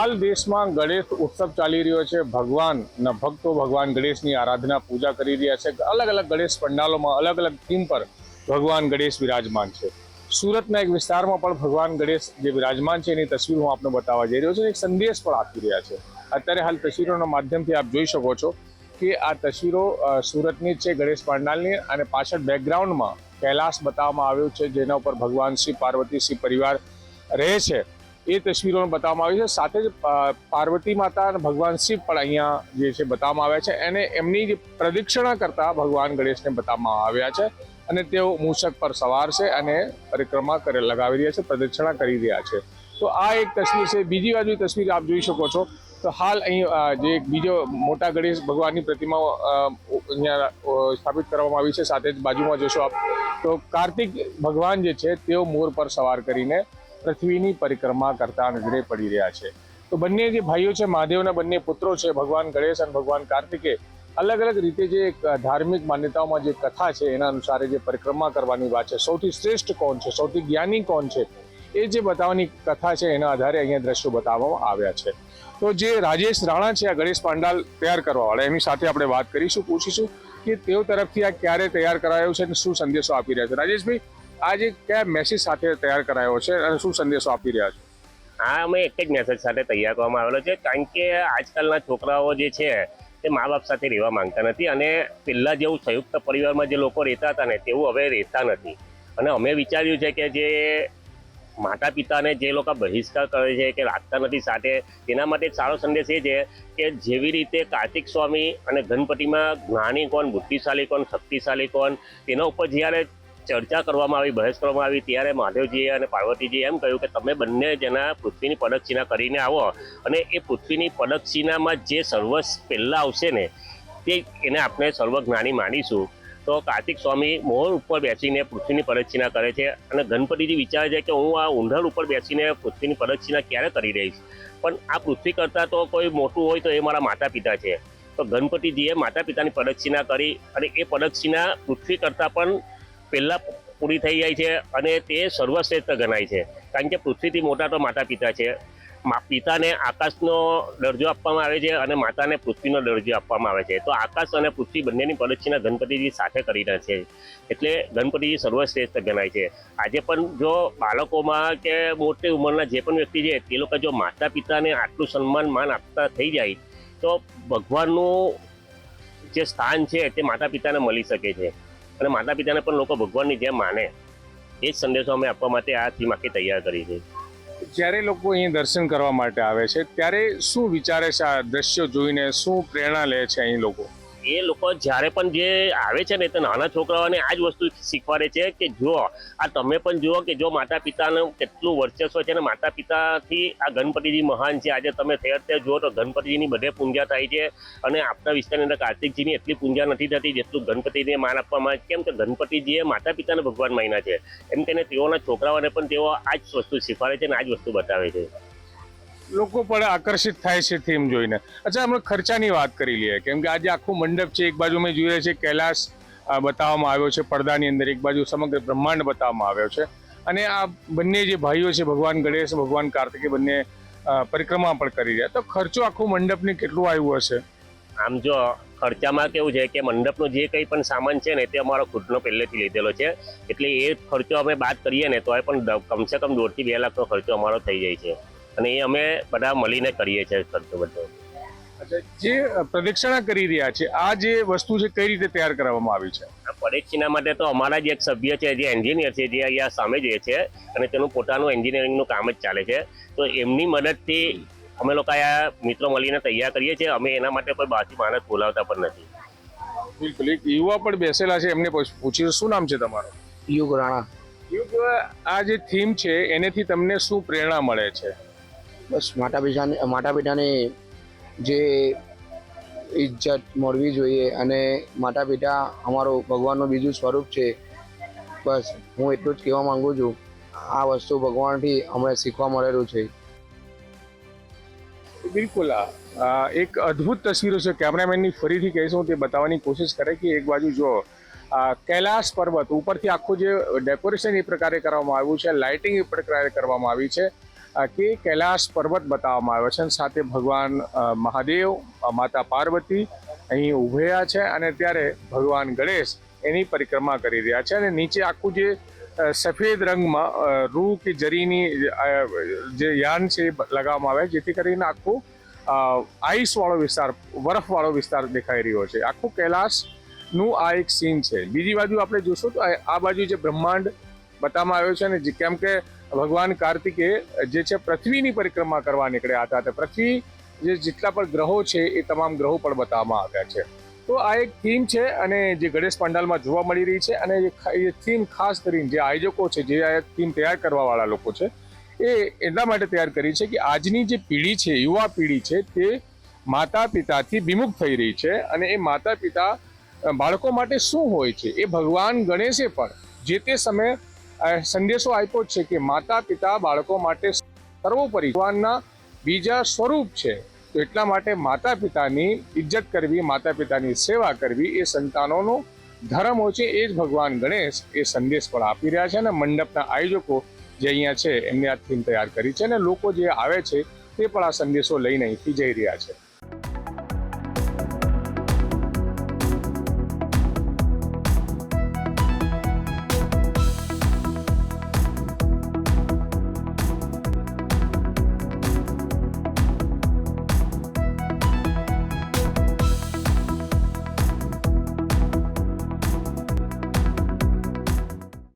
હાલ દેશમાં ગણેશ ઉત્સવ ચાલી રહ્યો છે. ભગવાનના ભક્તો ભગવાન ગણેશની આરાધના પૂજા કરી રહ્યા છે. અલગ અલગ ગણેશ પંડાલોમાં અલગ અલગ થીમ પર ભગવાન ગણેશ વિરાજમાન છે. સુરતના એક વિસ્તારમાં પણ ભગવાન ગણેશ જે વિરાજમાન છે એની તસવીર હું આપને બતાવવા જઈ રહ્યો છું. એક સંદેશ પણ આપી રહ્યા છે. અત્યારે હાલ તસવીરોના માધ્યમથી આપ જોઈ શકો છો કે આ તસવીરો સુરતની છે ગણેશ પંડાલની અને પાછળ બેકગ્રાઉન્ડમાં કૈલાસ બતાવવામાં આવ્યું છે, જેના ઉપર ભગવાન શ્રી પાર્વતી શ્રી પરિવાર રહે છે. એ તસવીરો બતાવવામાં આવી છે. સાથે જ પાર્વતી માતા અને ભગવાન શિવ પણ અહીંયા જે છે બતાવવામાં આવ્યા છે. અને એમની જે પ્રદક્ષિણા કરતા ભગવાન ગણેશને બતાવવામાં આવ્યા છે અને તેઓ મૂષક પર સવાર છે અને પરિક્રમા કરે, લગાવી રહ્યા છે, પ્રદક્ષિણા કરી રહ્યા છે. તો આ એક તસવીર છે. બીજી બાજુ તસવીર આપ જોઈ શકો છો. તો હાલ અહીં જે બીજો મોટા ગણેશ ભગવાનની પ્રતિમા અહીંયા સ્થાપિત કરવામાં આવી છે. સાથે જ બાજુમાં જોશો આપ. તો કાર્તિક ભગવાન જે છે તેઓ મોર પર સવાર કરીને પૃથ્વીની પરિક્રમા કરતા નજરે પડી રહ્યા છે. તો બંને જે ભાઈઓ છે મહાદેવના બંને પુત્રો છે, ભગવાન ગણેશ અને ભગવાન કાર્તિકે અલગ અલગ રીતે જે ધાર્મિક માન્યતાઓમાં જે કથા છે, એના અનુસારે જે પરિક્રમા કરવાની વાત છે, સૌથી શ્રેષ્ઠ કોણ છે, સૌથી જ્ઞાની કોણ છે, એ જે બતાવવાની કથા છે, એના આધારે અહીંયા દ્રશ્યો બતાવવામાં આવ્યા છે. તો જે રાજેશ રાણા છે, આ ગણેશ પાંડાલ તૈયાર કરવાવાળા, એની સાથે આપણે વાત કરીશું, પૂછીશું કે તેઓ તરફથી આ ક્યારે તૈયાર કરાયો છે અને શું સંદેશો આપી રહ્યા છે. રાજેશભાઈ આ જે કયા મેસેજ સાથે તૈયાર કરાયો છે અને શું સંદેશો આપી રહ્યા છો? આ અમે એક જ મેસેજ સાથે તૈયાર કરવામાં આવેલો છે, કારણ કે આજકાલના છોકરાઓ જે છે તે મા બાપ સાથે રહેવા માંગતા નથી અને પહેલાં જેવું સંયુક્ત પરિવારમાં જે લોકો રહેતા હતા ને તેવું હવે રહેતા નથી. અને અમે વિચાર્યું છે કે જે માતા પિતાને જે લોકો બહિષ્કાર કરે છે કે રાખતા નથી સાથે, તેના માટે સારો સંદેશ એ છે કે જેવી રીતે કાર્તિક સ્વામી અને ગણપતિમાં જ્ઞાની કોણ, બુદ્ધિશાળી કોણ, શક્તિશાળી કોણ, તેના ઉપર જ્યારે ચર્ચા કરવામાં આવી, બહેસ કરવામાં આવી, ત્યારે મહાદેવજીએ અને પાર્વતીજીએ એમ કહ્યું કે તમે બંને જણા પૃથ્વીની પ્રદક્ષિણા કરીને આવો અને એ પૃથ્વીની પ્રદક્ષિણામાં જે સર્વ પહેલાં આવશે ને, તે એને આપણે સર્વજ્ઞાની માનીશું. તો કાર્તિક સ્વામી મોર ઉપર બેસીને પૃથ્વીની પ્રદક્ષિણા કરે છે અને ગણપતિજી વિચારે છે કે હું આ ઊંધણ ઉપર બેસીને પૃથ્વીની પ્રદક્ષિણા ક્યારે કરી રહીશ પણ આ પૃથ્વી કરતાં તો કોઈ મોટું હોય તો એ મારા માતા પિતા છે. તો ગણપતિજીએ માતા પિતાની પ્રદક્ષિણા કરી અને એ પ્રદક્ષિણા પૃથ્વી કરતાં પણ પહેલાં પૂરી થઈ જાય છે અને તે સર્વશ્રેષ્ઠ ગણાય છે. કારણ કે પૃથ્વીથી મોટા તો માતા પિતા છે. પિતાને આકાશનો દરજ્જો આપવામાં આવે છે અને માતાને પૃથ્વીનો દરજ્જો આપવામાં આવે છે. તો આકાશ અને પૃથ્વી બંનેની પ્રદક્ષિણા ગણપતિજી સાથે કરી રહ્યા છે. એટલે ગણપતિજી સર્વશ્રેષ્ઠ ગણાય છે. આજે પણ જો બાળકોમાં કે મોટી ઉંમરના જે પણ વ્યક્તિ છે, તે લોકો જો માતા પિતાને આટલું સન્માન, માન આપતા થઈ જાય, તો ભગવાનનું જે સ્થાન છે, તે માતા પિતાને મળી શકે છે. અને માતા પિતાને પણ લોકો ભગવાનની જેમ માને. એ જ સંદેશો અમે આપવા માટે આ થીમ આખી તૈયાર કરી છે. જ્યારે લોકો અહીં દર્શન કરવા માટે આવે છે, ત્યારે શું વિચારે છે આ દ્રશ્યો જોઈને? શું પ્રેરણા લે છે અહીં લોકો? એ લોકો જ્યારે પણ જે આવે છે ને તે નાના છોકરાઓને આ જ વસ્તુ શીખવાડે છે કે જો આ તમે પણ જુઓ કે જો માતા પિતાનું કેટલું વર્ચસ્વ છે ને માતા પિતાથી આ ગણપતિજી મહાન છે. આજે તમે થયા ત્યાં જુઓ તો ગણપતિજીની બધે પૂજા થાય છે અને આપણા વિસ્તારની અંદર કાર્તિકજીની એટલી પૂજા નથી થતી જેટલું ગણપતિને માન આપવામાં આવે. કેમ કે ગણપતિજીએ માતા પિતાને ભગવાન માન્યા છે. એમ કહીને તેઓના છોકરાઓને પણ તેઓ આ જ વસ્તુ શીખવાડે છે અને આ જ વસ્તુ બતાવે છે. લોકો પણ આકર્ષિત થાય છે થીમ જોઈને. અચ્છા આપણે ખર્ચાની વાત કરી લઈએ. કેમ કે આજે આખું મંડપ છે, એક બાજુ મેં જોઈએ છે, કૈલાસ બતાવવામાં આવ્યો છે, પડદાની અંદર એક બાજુ સમગ્ર બ્રહ્માંડ બતાવવામાં આવ્યો છે. અને આ બંને જે ભાઈઓ છે, ભગવાન ગણેશ, ભગવાન કાર્તિકે બંને પરિક્રમા પણ કરી રહ્યા. તો ખર્ચો આખું મંડપને કેટલું આવ્યું હશે? આમ જો, ખર્ચામાં કેવું છે કે મંડપનો જે કંઈ પણ સામાન છે ને, તે અમારો ખુદનો પહેલેથી લીધેલો છે. એટલે એ ખર્ચો અમે બાદ કરીએ ને તો એ પણ કમસે કમ દોઢથી બે લાખનો ખર્ચો અમારો થઈ જાય છે. અને એ અમે બધા મળીને કરીએ છીએ ખર્ચો બધો. જે પ્રદક્ષિણા કરી રહ્યા છે આ જે વસ્તુ છે કઈ રીતે તૈયાર કરવામાં આવી છે? આ પરીક્ષિના માટે તો અમારા જ એક સભ્ય છે જે એન્જિનિયર છે જે અહીંયા સામે જ રહે છે અને તેનું પોતાનું એન્જિનિયરિંગનું કામ જ ચાલે છે. તો એમની મદદથી અમે લોકો આ મિત્રો મળીને તૈયાર કરીએ છીએ. અમે એના માટે કોઈ બાકી માણસ બોલાવતા પણ નથી. બિલકુલ એક યુવા પણ બેસેલા છે એમને પૂછ- પૂછ્યું શું નામ છે તમારું? યુગ રાણા. યુગ આ જે થીમ છે એનેથી તમને શું પ્રેરણા મળે છે? બસ, માતા પિતાની માતા પિતાની જે ઇજ્જત મળવી જોઈએ અને માતા પિતા અમારું ભગવાનનું બીજું સ્વરૂપ છે. બસ, હું એટલું જ કહેવા માગું છું, આ વસ્તુ ભગવાનથી અમને શીખવા મળેલું છે. બિલકુલ એક અદ્ભુત તસવીરો છે. કેમેરામેનની ફરીથી કહીશું તે બતાવવાની કોશિશ કરે કે એક બાજુ જો કૈલાશ પર્વત ઉપરથી આખું જે ડેકોરેશન એ પ્રકારે કરવામાં આવ્યું છે, લાઇટિંગ એ પ્રકારે કરવામાં આવી છે. કે કૈલાશ પર્વત બતાવવામાં આવ્યો છે અને સાથે ભગવાન મહાદેવ માતા પાર્વતી અહીં ઉભેયા છે અને ત્યારે ભગવાન ગણેશ એની પરિક્રમા કરી રહ્યા છે અને નીચે આખું જે સફેદ રંગમાં રૂ કે જરીની જે યાન છે એ લગાવવામાં આવે જેથી કરીને આખું આઈસવાળો વિસ્તાર, બરફવાળો વિસ્તાર દેખાઈ રહ્યો છે. આખું કૈલાશનું આ એક સીન છે. બીજી બાજુ આપણે જોશું તો આ બાજુ જે બ્રહ્માંડ બતાવવામાં આવ્યો છે ને જે- કેમ કે ભગવાન કાર્તિકે જે છે પૃથ્વીની પરિક્રમા કરવા નીકળ્યા હતા તે પૃથ્વી જે જેટલા પણ ગ્રહો છે એ તમામ ગ્રહો પણ બતાવવામાં આવ્યા છે. તો આ એક થીમ છે અને જે ગણેશ પંડાલમાં જોવા મળી રહી છે અને એ થીમ ખાસ કરીને જે આયોજકો છે, જે આ થીમ તૈયાર કરવાવાળા લોકો છે, એ એટલા માટે તૈયાર કરી છે કે આજની જે પેઢી છે, યુવા પેઢી છે તે માતા પિતાથી વિમુખ થઈ રહી છે અને એ માતા પિતા બાળકો માટે શું હોય છે એ ભગવાન ગણેશે પણ જે તે સમયે સંદેશો આપ્યો છે કે માતા, પિતા, બાળકો માટે સર્વોપરી ભગવાનના બીજા સ્વરૂપ છે. તો એટલા માટે માતા, પિતાની ઇજ્જત કરવી, માતા, પિતાની સેવા કરવી એ સંતાનોનો ધર્મ હોય છે એ જ ભગવાન ગણેશ એ સંદેશ પણ આપી રહ્યા છે અને મંડપના આયોજકો જે અહીંયા છે એમને આ થીમ તૈયાર કરી છે અને લોકો જે આવે છે તે પણ આ સંદેશો લઈને અહીંથી જઈ રહ્યા છે.